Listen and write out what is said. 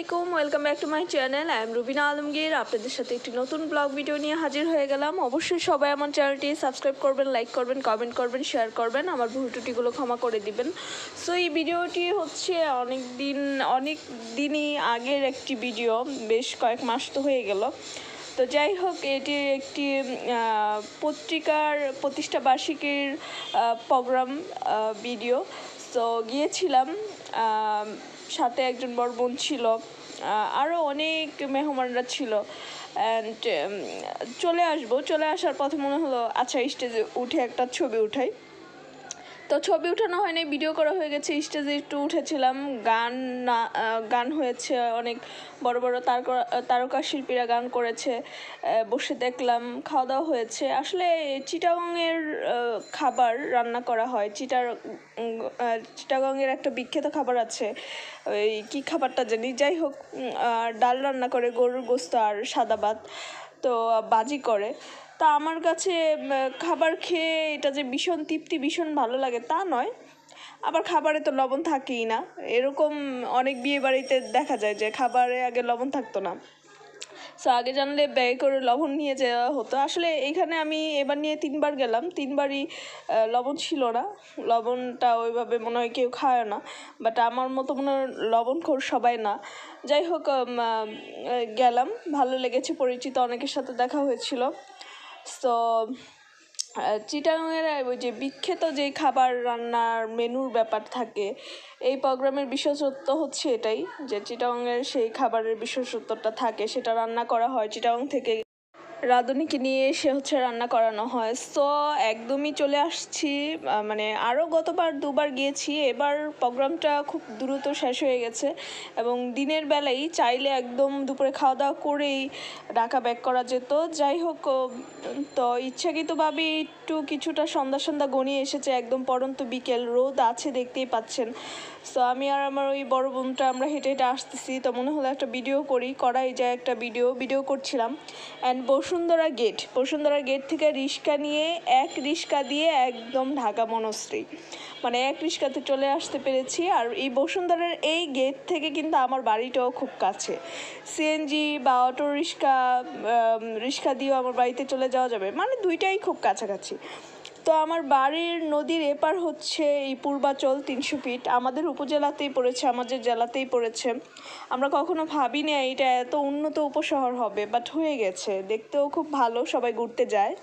My channel I am Rubina Alamgir আপনাদের সাথে একটি নতুন ব্লগ ভিডিও নিয়ে হাজির হয়ে গেলাম। অবশ্যই সবাই আমার চ্যানেলটি সাবস্ক্রাইব করবেন লাইক করবেন কমেন্ট করবেন শেয়ার করবেন। আমার ভুল ত্রুটিগুলো ক্ষমা করে দিবেন। সো এই ভিডিওটি হচ্ছে অনেক দিন অনেক দিনই আগের একটি ভিডিও বেশ কয়েক মাস তো হয়ে গেল। তো যাই হোক, এটি একটি পত্রিকার প্রতিষ্ঠা বার্ষিকীর প্রোগ্রাম ভিডিও তো গিয়েছিলাম সাথে একজন বড় বোন ছিল আরও অনেক মেহমানরা ছিল। অ্যান্ড চলে আসব। চলে আসার পথে মনে হলো আচ্ছা স্টেজে উঠে একটা ছবি উঠাই। তো ছবি উঠানো হয়নি ভিডিও করা হয়ে গেছে স্টেজে একটু উঠেছিলাম। গান না গান হয়েছে, অনেক বড় বড় তারকা তারকা শিল্পীরা গান করেছে বসে দেখলাম, খাওয়া দাওয়া হয়েছে। আসলে চিটাগংয়ের খাবার রান্না করা হয়। চিটার চিটাগংয়ের একটা বিখ্যাত খাবার আছে। ওই কী খাবারটা জানি? যাই হোক ডাল রান্না করে, গরুর গোস্ত আর সাদা ভাত, তো বাজি করে। তা আমার কাছে খাবার খেয়ে এটা যে ভীষণ তৃপ্তি, ভীষণ ভালো লাগে তা নয়। আবার খাবারে তো লবণ থাকেই না। এরকম অনেক বিয়ে বাড়িতে দেখা যায় যে খাবারে আগে লবণ থাকতো না। সো আগে জানলে ব্যয় করে লবণ নিয়ে যাওয়া হতো। আসলে এখানে আমি এবার নিয়ে তিনবার গেলাম। তিনবারই লবণ ছিল না। লবণটা ওইভাবে মনে হয় কেউ খায় না। বাট আমার মতো মনে হয় লবণখোর সবাই না। যাই হোক গেলাম। ভালো লেগেছে পরিচিত অনেকের সাথে দেখা হয়েছিল। তো চিটাংয়ের ওই যে বিখ্যাত যে খাবার রান্নার মেনুর ব্যাপার থাকে, এই প্রোগ্রামের বিশেষত্ব হচ্ছে এটাই, যে চিটাংয়ের সেই খাবারের বিশেষত্বটা থাকে, সেটা রান্না করা হয় চিটাং থেকে। রাঁধুনিকে নিয়ে এসে হচ্ছে রান্না করানো হয়। সো একদমই চলে আসছি মানে আরও গতবার দুবার গিয়েছি, এবার প্রোগ্রামটা খুব দ্রুত শেষ হয়ে গেছে এবং দিনের বেলায় চাইলে একদম দুপুরে খাওয়া দাওয়া করেই ঢাকা ব্যাক করা যেত। যাই হোক তো ইচ্ছাকৃতভাবে একটু কিছুটা সন্ধ্যা সন্ধ্যা গনিয়ে এসেছে একদম পরন্ত বিকেল, রোদ আছে দেখতেই পাচ্ছেন। সো আমি আর আমার ওই বড় বোনটা আমরা হেঁটে হেঁটে আসতেছি, তো মনে হলো একটা ভিডিও করি, করাই যায় একটা ভিডিও ভিডিও করছিলাম। And Bashundhara gate. Bashundhara gate থেকে রিক্সা নিয়ে এক রিক্সা দিয়ে একদম ঢাকা মনশ্রী মানে এক রিক্সাতে চলে আসতে পেরেছি আর এই বসুন্ধরার এই গেট থেকে কিন্তু আমার বাড়িটাও খুব কাছে। সিএনজি বা অটো রিক্সা রিক্সা দিয়েও আমার বাড়িতে চলে যাওয়া যাবে। মানে দুইটাই খুব কাছাকাছি। তো আমার বাড়ির নদীর এপার হচ্ছে এই পূর্বাচল তিনশো ফিট। আমাদের উপজেলাতেই পড়েছে, আমাদের জেলাতেই পড়েছে। আমরা কখনো ভাবিনি এটা এত উন্নত উপশহর হবে বাট হয়ে গেছে। দেখতেও খুব ভালো সবাই ঘুরতে যায়।